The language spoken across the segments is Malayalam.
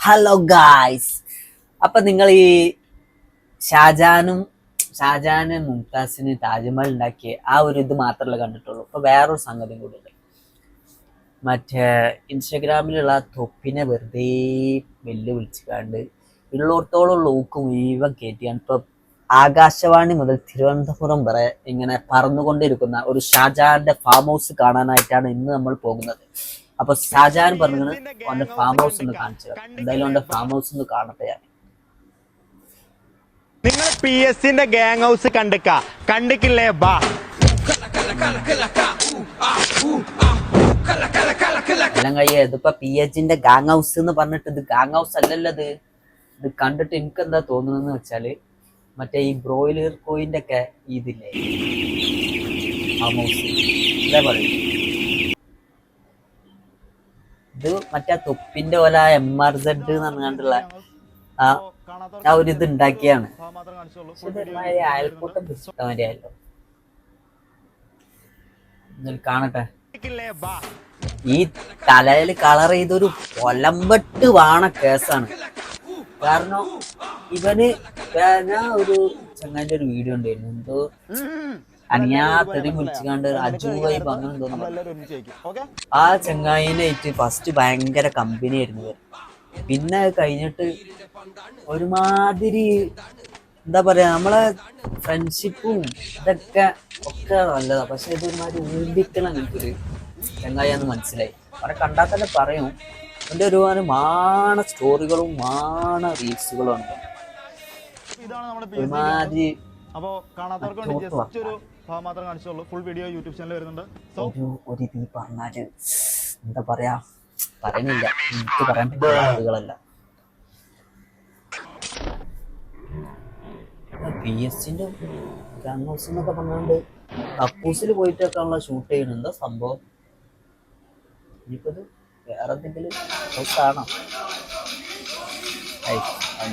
ഹലോ ഗായ്സ് അപ്പൊ നിങ്ങൾ ഈ ഷാജാനും ഷാജാന് മുംതാസിന് താജ്മഹൽ ഉണ്ടാക്കിയ ആ ഒരു ഇത് മാത്രമല്ല കണ്ടിട്ടുള്ളൂ. ഇപ്പൊ വേറൊരു സംഗതി കൂടി ഉണ്ട്. മറ്റേ ഇൻസ്റ്റഗ്രാമിലുള്ള തൊപ്പിനെ വെറുതെ വെല്ലുവിളിച്ച് കണ്ട് ഉള്ളോടത്തോളം ലൂക്ക് മുഴുവൻ കയറ്റിയാണ് ഇപ്പൊ ആകാശവാണി മുതൽ തിരുവനന്തപുരം വരെ ഇങ്ങനെ പറന്നുകൊണ്ടിരിക്കുന്ന ഒരു ഷാജാന്റെ ഫാം ഹൗസ് കാണാനായിട്ടാണ് ഇന്ന് നമ്മൾ പോകുന്നത്. അപ്പൊ ഷാജാൻ പറഞ്ഞത് അവന്റെ ഫാം ഹൗസ് ഒന്ന് കാണിച്ചു എന്തായാലും അവന്റെ ഫാം ഹൗസ് ഒന്ന് കാണട്ടെ ഞാൻ. നിങ്ങൾ പി എസിന്റെ ഗാങ് ഹൗസ് കണ്ടിക്ക. കണ്ടിക്കില്ലേ? ബാ എല്ലാം കഴിയ ഇതിപ്പോ പി എച്ചിന്റെ ഗാങ് ഹൗസ് എന്ന് പറഞ്ഞിട്ട് ഇത് ഗാങ് ഹൗസ് അല്ലല്ലോ ഇത്. ഇത് കണ്ടിട്ട് എനിക്ക് എന്താ തോന്നുന്നതെന്ന് വെച്ചാൽ മറ്റേ ഈ ബ്രോയിലർ കോയിന്റെ ഒക്കെ ഇതില്ലേ? ഫാം ഹൗസ് അല്ലേ പറയും ഇത് മറ്റേ തൊപ്പിന്റെ പോലെ എം ആർ സെഡ് എന്ന് പറഞ്ഞാണ്ടുള്ള ആ ആ ഒരു ഇത് ഉണ്ടാക്കിയാണ്. അയൽക്കൂട്ടം കാണട്ടെ. ഈ തലയിൽ കളർ ചെയ്തൊരു കൊലമ്പട്ട് വാണ കേസാണ്. കാരണം ഇവന് ഞാൻ ഒരു ചങ്ങാന്റെ ഒരു വീഡിയോ ഉണ്ടായിരുന്നു. എന്തോ അനിയാ തെറി അജുവായി പറഞ്ഞു നമ്മൾ ആ ചങ്ങായിനായിട്ട് ഫസ്റ്റ് ഭയങ്കര കമ്പനി ആയിരുന്നു. പിന്നെ കഴിഞ്ഞിട്ട് ഒരുമാതിരി എന്താ പറയാ നമ്മളെ ഫ്രണ്ട്ഷിപ്പും ഇതൊക്കെ ഒക്കെ നല്ലതാ പക്ഷെ ഇത് ഒരുമാതിരി ഊമ്പിക്കണം അങ്ങനത്തെ ചങ്ങായിന്ന് മനസ്സിലായി അവരെ കണ്ടാൽ തന്നെ പറയും എന്റെ ഒരുപാട് മാണ സ്റ്റോറികളും മാണ റീൽസുകളും ഉണ്ട് ഒരുമാതിരി അപ്പോൾ കാണാത്തവർക്ക് വേണ്ടി ജസ്റ്റ് ഒരു ഭാഗം മാത്രം കാണിച്ചുള്ളൂ. ഫുൾ വീഡിയോ യൂട്യൂബ് ചാനൽ വരുന്നുണ്ട്. സോ ഒരു ഒരു ഇത് പറഞ്ഞാൽ എന്താ പറയാ? പറയണില്ല എനിക്ക് പറയാൻ പറ്റിയ വാക്കുകളല്ല പി എസിന്റെ ഗൺഹൗസ് ഹൗസ് എന്നൊക്കെ പറഞ്ഞുകൊണ്ട് കപ്പൂസിൽ പോയിട്ടൊക്കെയുള്ള ഷൂട്ട് ചെയ്യണം എന്താ സംഭവം? ഇനിയിപ്പോ ഇത് വേറെ എന്തെങ്കിലും കാണാം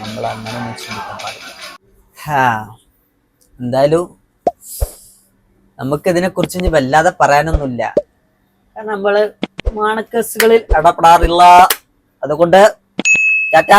നമ്മൾ അങ്ങനെ ചിന്തിക്കാൻ പാടില്ല. ഹാ എന്തായാലും നമുക്ക് ഇതിനെ കുറിച്ച് ഇനി വല്ലാതെ പറയാനൊന്നുമില്ല. കാരണം നമ്മൾ മാണക്കേസുകളിൽ ഇടപെടാറില്ല അതുകൊണ്ട് ടാറ്റ.